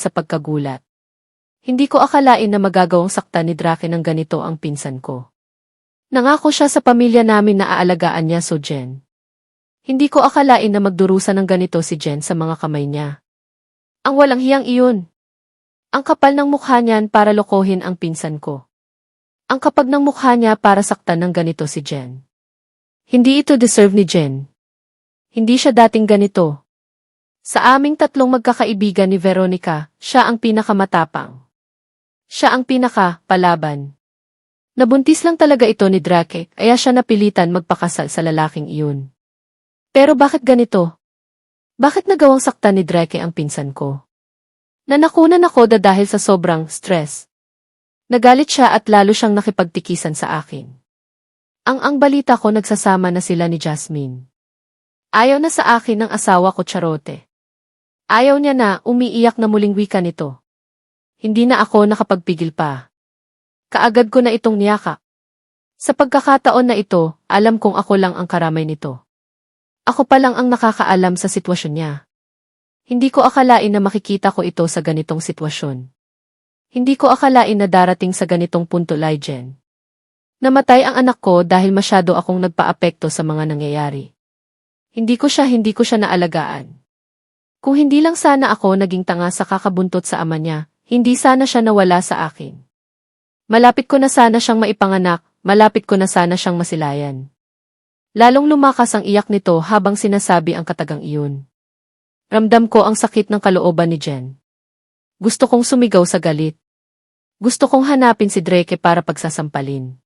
sa pagkagulat. Hindi ko akalain na magagawang sakta ni Drake ng ganito ang pinsan ko. Nangako siya sa pamilya namin na aalagaan niya so Jen. Hindi ko akalain na magdurusa ng ganito si Jen sa mga kamay niya. Ang walang hiyang iyon. Ang kapal ng mukha niyan para lokohin ang pinsan ko. Ang kapag ng mukha niya para saktan ng ganito si Jen. Hindi ito deserve ni Jen. Hindi siya dating ganito. Sa aming tatlong magkakaibigan ni Veronica, siya ang pinakamatapang. Siya ang pinaka-palaban. Nabuntis lang talaga ito ni Drake, kaya siya napilitan magpakasal sa lalaking iyon. Pero bakit ganito? Bakit nagawang sakta ni Drake ang pinsan ko? Nanakunan ako da dahil sa sobrang stress. Nagalit siya at lalo siyang nakipagtikisan sa akin. Ang ang balita ko nagsasama na sila ni Jasmine. Ayaw na sa akin ng asawa ko Charote. Ayaw niya na umiiyak na muling wika nito. Hindi na ako nakapagpigil pa. Kaagad ko na itong niyaka. Sa pagkakataon na ito, alam kong ako lang ang karamay nito. Ako pa lang ang nakakaalam sa sitwasyon niya. Hindi ko akalain na makikita ko ito sa ganitong sitwasyon. Hindi ko akalain na darating sa ganitong punto, Lygen. Namatay ang anak ko dahil masyado akong nagpaapekto sa mga nangyayari. Hindi ko siya hindi ko siya naalagaan. Kung hindi lang sana ako naging tanga sa kakabuntot sa ama niya, hindi sana siya nawala sa akin. Malapit ko na sana siyang maipanganak, malapit ko na sana siyang masilayan. Lalong lumakas ang iyak nito habang sinasabi ang katagang iyon. Ramdam ko ang sakit ng kalooban ni Jen. Gusto kong sumigaw sa galit. Gusto kong hanapin si Drake para pagsasampalin.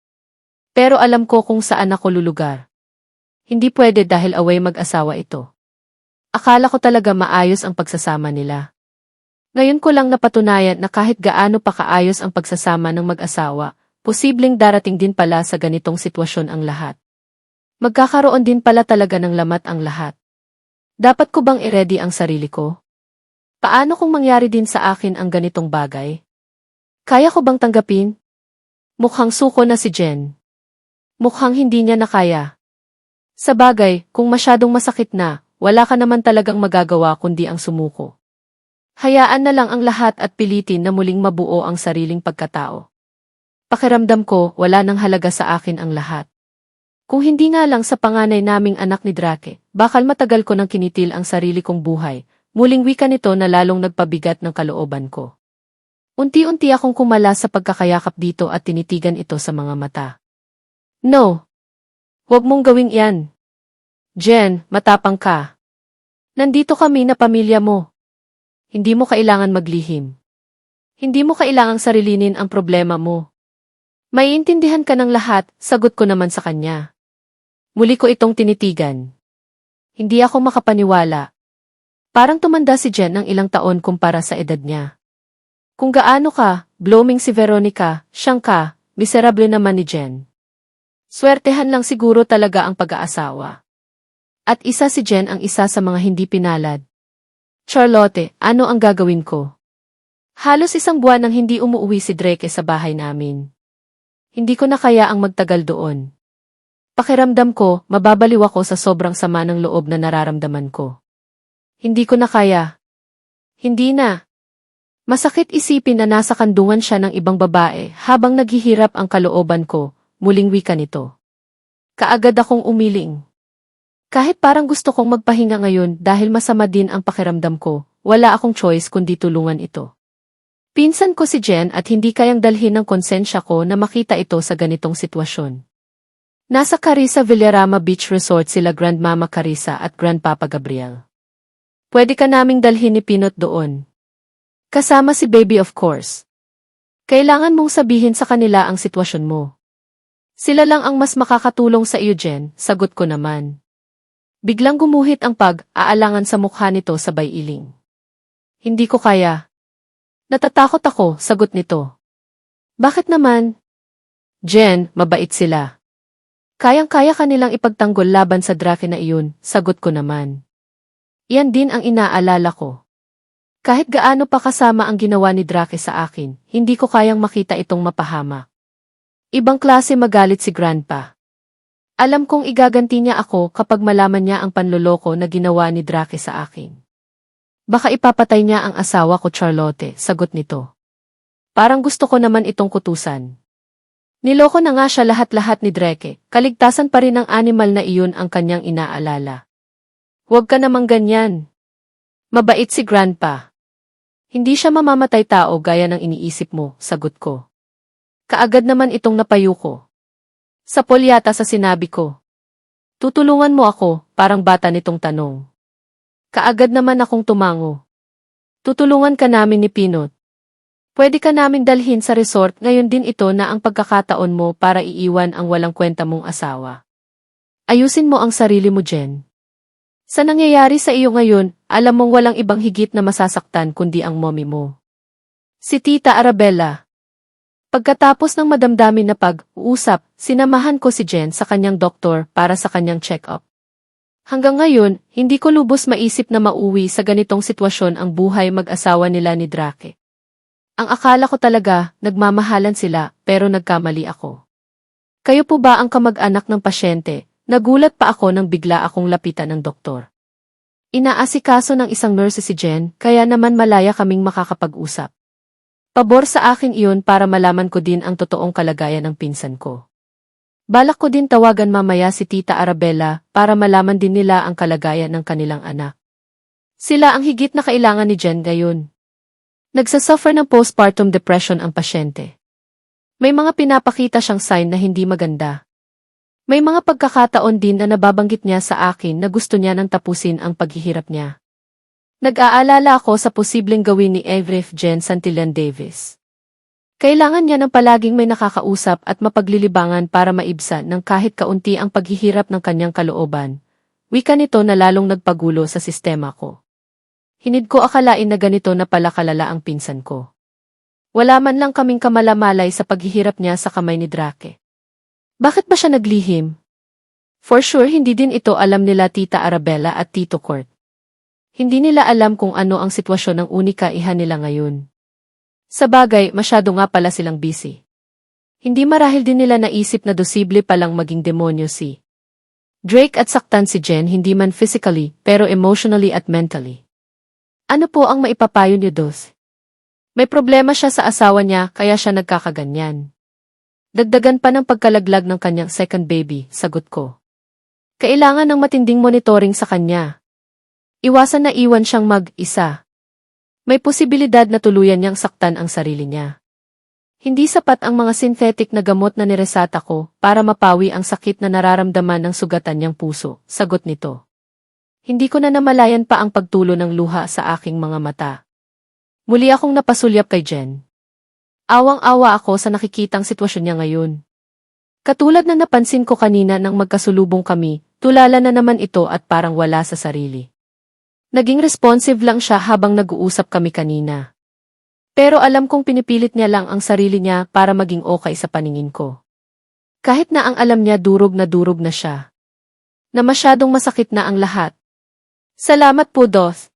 Pero alam ko kung saan ako lulugar. Hindi pwede dahil away mag-asawa ito. Akala ko talaga maayos ang pagsasama nila. Ngayon ko lang napatunayan na kahit gaano pa kaayos ang pagsasama ng mag-asawa, posibleng darating din pala sa ganitong sitwasyon ang lahat. Magkakaroon din pala talaga ng lamat ang lahat. Dapat ko bang i-ready ang sarili ko? Paano kung mangyari din sa akin ang ganitong bagay? Kaya ko bang tanggapin? Mukhang suko na si Jen. Mukhang hindi niya na kaya. Sa bagay, kung masyadong masakit na, wala ka naman talagang magagawa kundi ang sumuko. Hayaan na lang ang lahat at pilitin na muling mabuo ang sariling pagkatao. Pakiramdam ko, wala nang halaga sa akin ang lahat. Kung hindi nga lang sa panganay naming anak ni Drake, bakal matagal ko nang kinitil ang sarili kong buhay, muling wika nito na lalong nagpabigat ng kalooban ko. Unti-unti akong kumala sa pagkakayakap dito at tinitigan ito sa mga mata. No! Huwag mong gawing yan. Jen, matapang ka. Nandito kami na pamilya mo. Hindi mo kailangan maglihim. Hindi mo kailangang sarilinin ang problema mo. Maiintindihan ka ng lahat, sagot ko naman sa kanya. Muli ko itong tinitigan. Hindi ako makapaniwala. Parang tumanda si Jen ng ilang taon kumpara sa edad niya. Kung gaano ka, blooming si Veronica, siyang ka, miserable naman ni Jen. Swertehan lang siguro talaga ang pag-aasawa. At isa si Jen ang isa sa mga hindi pinalad. Charlotte, ano ang gagawin ko? Halos isang buwan nang hindi umuwi si Drake sa bahay namin. Hindi ko na kaya ang magtagal doon. Pakiramdam ko, mababaliw ako sa sobrang sama ng loob na nararamdaman ko. Hindi ko na kaya. Hindi na. Masakit isipin na nasa kandungan siya ng ibang babae habang naghihirap ang kalooban ko, muling wika nito. Kaagad akong umiling. Kahit parang gusto kong magpahinga ngayon dahil masama din ang pakiramdam ko, wala akong choice kundi tulungan ito. Pinsan ko si Jen at hindi kayang dalhin ng konsensya ko na makita ito sa ganitong sitwasyon. Nasa Carissa Villarama Beach Resort sila Grandmama Carissa at Grandpapa Gabriel. Pwede ka naming dalhin ni Pinot doon. Kasama si Baby of course. Kailangan mong sabihin sa kanila ang sitwasyon mo. Sila lang ang mas makakatulong sa iyo, Jen, sagot ko naman. Biglang gumuhit ang pag-aalangan sa mukha nito sabay iling. Hindi ko kaya. Natatakot ako, sagot nito. Bakit naman? Jen, mabait sila. Kayang-kaya kanilang ipagtanggol laban sa Drake na iyon, sagot ko naman. Iyan din ang inaalala ko. Kahit gaano pa kasama ang ginawa ni Drake sa akin, hindi ko kayang makita itong mapahama. Ibang klase magalit si Grandpa. Alam kong igaganti niya ako kapag malaman niya ang panloloko na ginawa ni Drake sa akin. Baka ipapatay niya ang asawa ko Charlotte, sagot nito. Parang gusto ko naman itong kutusan. Niloko na nga siya lahat-lahat ni Dreke, kaligtasan pa rin ng animal na iyon ang kanyang inaalala. Huwag ka namang ganyan. Mabait si Grandpa. Hindi siya mamamatay tao gaya ng iniisip mo, sagot ko. Kaagad naman itong napayo ko. Sa polyata sa sinabi ko. Tutulungan mo ako, parang bata nitong tanong. Kaagad naman akong tumango. Tutulungan ka namin ni Pinot. Pwede ka namin dalhin sa resort ngayon din ito na ang pagkakataon mo para iiwan ang walang kwenta mong asawa. Ayusin mo ang sarili mo, Jen. Sa nangyayari sa iyo ngayon, alam mong walang ibang higit na masasaktan kundi ang mommy mo. Si Tita Arabella. Pagkatapos ng madamdamin na pag-uusap, sinamahan ko si Jen sa kanyang doktor para sa kanyang check-up. Hanggang ngayon, hindi ko lubos maisip na mauwi sa ganitong sitwasyon ang buhay mag-asawa nila ni Drake. Ang akala ko talaga, nagmamahalan sila, pero nagkamali ako. Kayo po ba ang kamag-anak ng pasyente? Nagulat pa ako nang bigla akong lapitan ng doktor. Inaasikaso ng isang nurse si Jen, kaya naman malaya kaming makakapag-usap. Pabor sa akin iyon para malaman ko din ang totoong kalagayan ng pinsan ko. Balak ko din tawagan mamaya si Tita Arabella para malaman din nila ang kalagayan ng kanilang anak. Sila ang higit na kailangan ni Jen ngayon. Nagsasuffer ng postpartum depression ang pasyente. May mga pinapakita siyang sign na hindi maganda. May mga pagkakataon din na nababanggit niya sa akin na gusto niya nang tapusin ang paghihirap niya. Nag-aalala ako sa posibleng gawin ni Evref Jen Santillan Davis. Kailangan niya ng palaging may nakakausap at mapaglilibangan para maibsan ng kahit kaunti ang paghihirap ng kanyang kalooban. Wika nito na lalong nagpagulo sa sistema ko. Hinid ko akalain na ganito na pala kalala ang pinsan ko. Wala man lang kaming kamalamalay sa paghihirap niya sa kamay ni Drake. Bakit ba siya naglihim? For sure hindi din ito alam nila Tita Arabella at Tito Court. Hindi nila alam kung ano ang sitwasyon ng unika iha nila ngayon. Sa bagay, masyado nga pala silang busy. Hindi marahil din nila naisip na dosible palang maging demonyo si Drake at saktan si Jen hindi man physically, pero emotionally at mentally. Ano po ang maipapayo niyo, Dos? May problema siya sa asawa niya kaya siya nagkakaganyan. Dagdagan pa ng pagkalaglag ng kanyang second baby, sagot ko. Kailangan ng matinding monitoring sa kanya. Iwasan na iwan siyang mag-isa. May posibilidad na tuluyan niyang saktan ang sarili niya. Hindi sapat ang mga synthetic na gamot na niresata ko para mapawi ang sakit na nararamdaman ng sugatan niyang puso, sagot nito. Hindi ko na namalayan pa ang pagtulo ng luha sa aking mga mata. Muli akong napasulyap kay Jen. Awang-awa ako sa nakikitang sitwasyon niya ngayon. Katulad na napansin ko kanina nang magkasulubong kami, tulala na naman ito at parang wala sa sarili. Naging responsive lang siya habang nag-uusap kami kanina. Pero alam kong pinipilit niya lang ang sarili niya para maging okay sa paningin ko. Kahit na ang alam niya durog na durog na siya. Na masyadong masakit na ang lahat. Salamat po, Doth.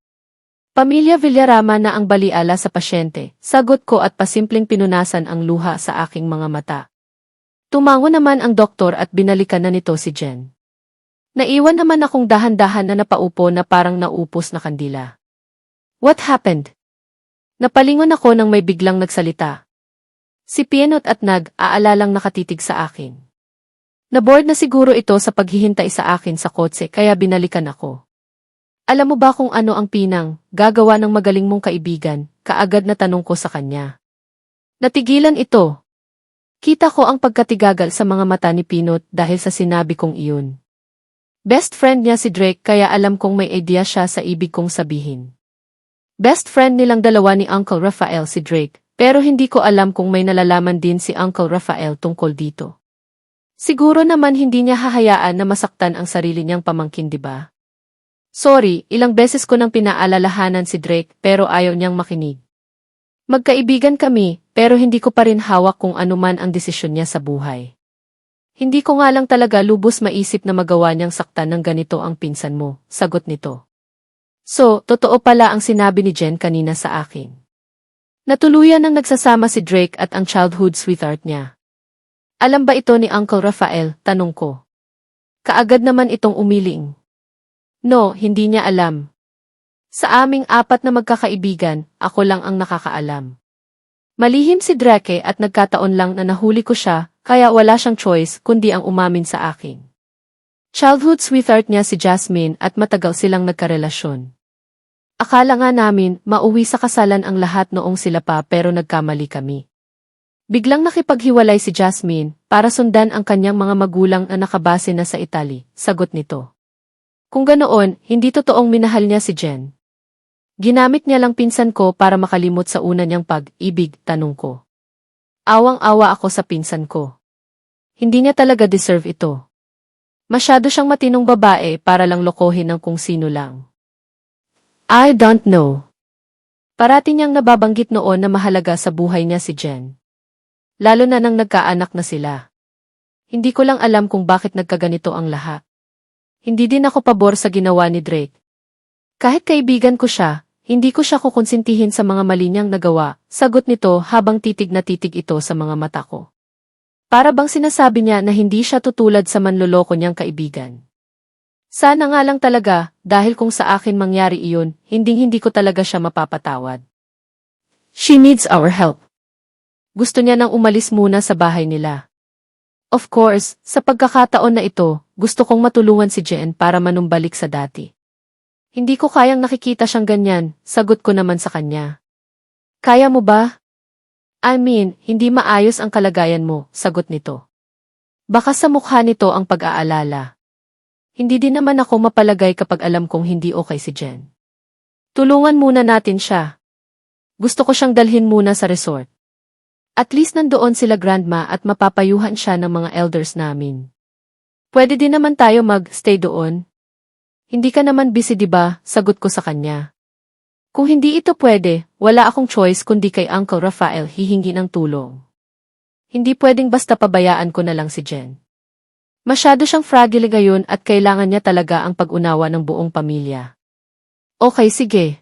Pamilya Villarama na ang baliala sa pasyente, sagot ko at pasimpleng pinunasan ang luha sa aking mga mata. Tumango naman ang doktor at binalikan na nito si Jen. Naiwan naman akong dahan-dahan na napaupo na parang naupos na kandila. What happened? Napalingon ako nang may biglang nagsalita. Si Pienot at nag-aalalang nakatitig sa akin. Naboard na siguro ito sa paghihintay sa akin sa kotse kaya binalikan ako. Alam mo ba kung ano ang pinang, gagawa ng magaling mong kaibigan, kaagad na tanong ko sa kanya. Natigilan ito. Kita ko ang pagkatigagal sa mga mata ni Pinot dahil sa sinabi kong iyon. Best friend niya si Drake kaya alam kong may idea siya sa ibig kong sabihin. Best friend nilang dalawa ni Uncle Raphael si Drake, pero hindi ko alam kung may nalalaman din si Uncle Raphael tungkol dito. Siguro naman hindi niya hahayaan na masaktan ang sarili niyang pamangkin, di ba? Sorry, ilang beses ko nang pinaalalahanan si Drake pero ayaw niyang makinig. Magkaibigan kami, pero hindi ko pa rin hawak kung ano man ang desisyon niya sa buhay. Hindi ko nga lang talaga lubos maisip na magawa niyang saktan ng ganito ang pinsan mo, sagot nito. So, totoo pala ang sinabi ni Jen kanina sa akin. Natuluyan nang nagsasama si Drake at ang childhood sweetheart niya. Alam ba ito ni Uncle Raphael, tanong ko. Kaagad naman itong umiling. No, hindi niya alam. Sa aming apat na magkakaibigan, ako lang ang nakakaalam. Malihim si Drake at nagkataon lang na nahuli ko siya, kaya wala siyang choice kundi ang umamin sa akin. Childhood sweetheart niya si Jasmine at matagal silang nagkarelasyon. Akala nga namin mauwi sa kasalan ang lahat noong sila pa pero nagkamali kami. Biglang nakipaghiwalay si Jasmine para sundan ang kanyang mga magulang na nakabase na sa Italy, sagot nito. Kung ganoon, hindi totoong minahal niya si Jen. Ginamit niya lang pinsan ko para makalimot sa una niyang pag-ibig, tanong ko. Awang-awa ako sa pinsan ko. Hindi niya talaga deserve ito. Masyado siyang matinong babae para lang lokohin ng kung sino lang. I don't know. Parati niyang nababanggit noon na mahalaga sa buhay niya si Jen. Lalo na nang nagkaanak na sila. Hindi ko lang alam kung bakit nagkaganito ang lahat. Hindi din ako pabor sa ginawa ni Drake. Kahit kaibigan ko siya, hindi ko siya kukonsintihin sa mga mali niyang nagawa, sagot nito habang titig na titig ito sa mga mata ko. Para bang sinasabi niya na hindi siya tutulad sa manloloko niyang kaibigan. Sana nga lang talaga, dahil kung sa akin mangyari iyon, hinding-hindi ko talaga siya mapapatawad. She needs our help. Gusto niya nang umalis muna sa bahay nila. Of course, sa pagkakataon na ito, gusto kong matulungan si Jen para manumbalik sa dati. Hindi ko kayang nakikita siyang ganyan, sagot ko naman sa kanya. Kaya mo ba? I mean, hindi maayos ang kalagayan mo, sagot nito. Baka sa mukha nito ang pag-aalala. Hindi din naman ako mapalagay kapag alam kong hindi okay si Jen. Tulungan muna natin siya. Gusto ko siyang dalhin muna sa resort. At least nandoon sila grandma at mapapayuhan siya ng mga elders namin. Pwede din naman tayo mag-stay doon, hindi ka naman busy ba? Sagot ko sa kanya. Kung hindi ito pwede, wala akong choice kundi kay Uncle Rafael hihingi ng tulong. Hindi pwedeng basta pabayaan ko na lang si Jen. Masyado siyang fragile ngayon at kailangan niya talaga ang pag-unawa ng buong pamilya. Okay, sige.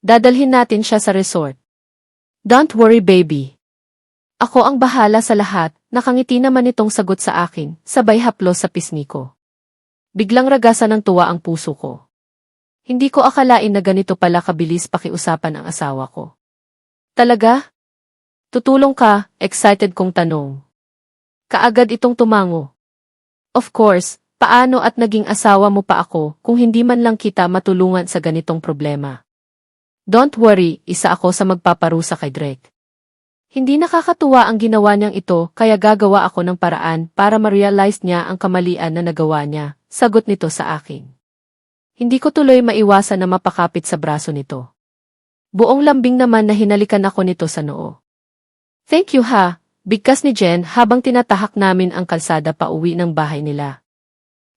Dadalhin natin siya sa resort. Don't worry, baby. Ako ang bahala sa lahat, nakangiti naman itong sagot sa akin, sabay haplos sa pisngi ko. Biglang ragasan ng tuwa ang puso ko. Hindi ko akalain na ganito pala kabilis pakiusapan ang asawa ko. Talaga? Tutulong ka, excited kong tanong. Kaagad itong tumango. Of course, paano at naging asawa mo pa ako kung hindi man lang kita matulungan sa ganitong problema? Don't worry, isa ako sa magpaparusa kay Drake. Hindi nakakatuwa ang ginawa niyang ito kaya gagawa ako ng paraan para ma-realize niya ang kamalian na nagawa niya, sagot nito sa akin. Hindi ko tuloy maiwasan na mapakapit sa braso nito. Buong lambing naman na hinalikan ako nito sa noo. Thank you ha, bigkas ni Jen habang tinatahak namin ang kalsada pa uwi ng bahay nila.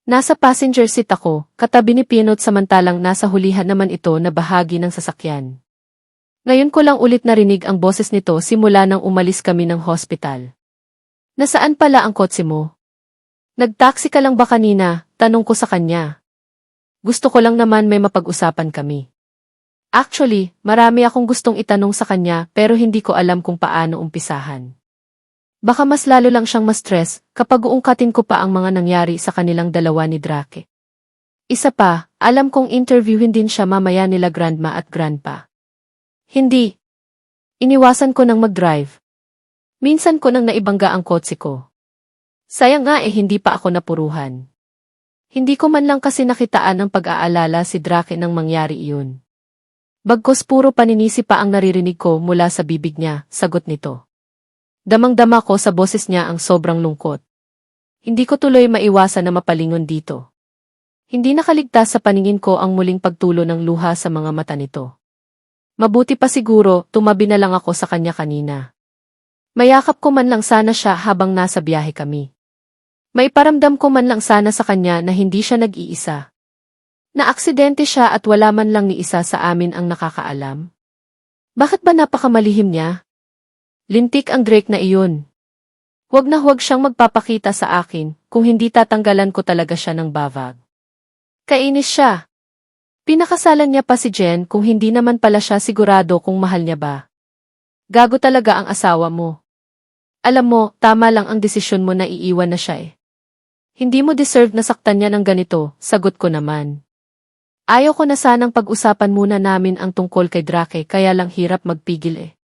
Nasa passenger seat ako, katabi ni Pinot samantalang nasa hulihan naman ito na bahagi ng sasakyan. Ngayon ko lang ulit narinig ang boses nito simula nang umalis kami ng hospital. Nasaan pala ang kotse mo? Nagtaksi ka lang ba kanina? Tanong ko sa kanya. Gusto ko lang naman may mapag-usapan kami. Actually, marami akong gustong itanong sa kanya pero hindi ko alam kung paano umpisahan. Baka mas lalo lang siyang ma-stress kapag uungkatin ko pa ang mga nangyari sa kanilang dalawa ni Drake. Isa pa, alam kong interviewin din siya mamaya nila grandma at grandpa. Hindi. Iniwasan ko nang mag-drive. Minsan ko nang naibangga ang kotse ko. Sayang nga eh hindi pa ako napuruhan. Hindi ko man lang kasi nakitaan ng pag-aalala si Drake nang mangyari iyon. Bagkos puro paninisi pa ang naririnig ko mula sa bibig niya, sagot nito. Damang-dama ko sa boses niya ang sobrang lungkot. Hindi ko tuloy maiwasan na mapalingon dito. Hindi nakaligtas sa paningin ko ang muling pagtulo ng luha sa mga mata nito. Mabuti pa siguro, tumabi na lang ako sa kanya kanina. Mayakap ko man lang sana siya habang nasa biyahe kami. Maiparamdam ko man lang sana sa kanya na hindi siya nag-iisa. Na aksidente siya at wala man lang ni isa sa amin ang nakakaalam. Bakit ba napakamalihim niya? Lintik ang Drake na iyon. Huwag na huwag siyang magpapakita sa akin kung hindi tatanggalan ko talaga siya ng bavag. Kainis siya. Pinakasalan niya pa si Jen kung hindi naman pala siya sigurado kung mahal niya ba. Gago talaga ang asawa mo. Alam mo, tama lang ang desisyon mo na iiwan na siya eh. Hindi mo deserve na saktan niya ng ganito, sagot ko naman. Ayaw ko na sanang pag-usapan muna namin ang tungkol kay Drake kaya lang hirap magpigil eh.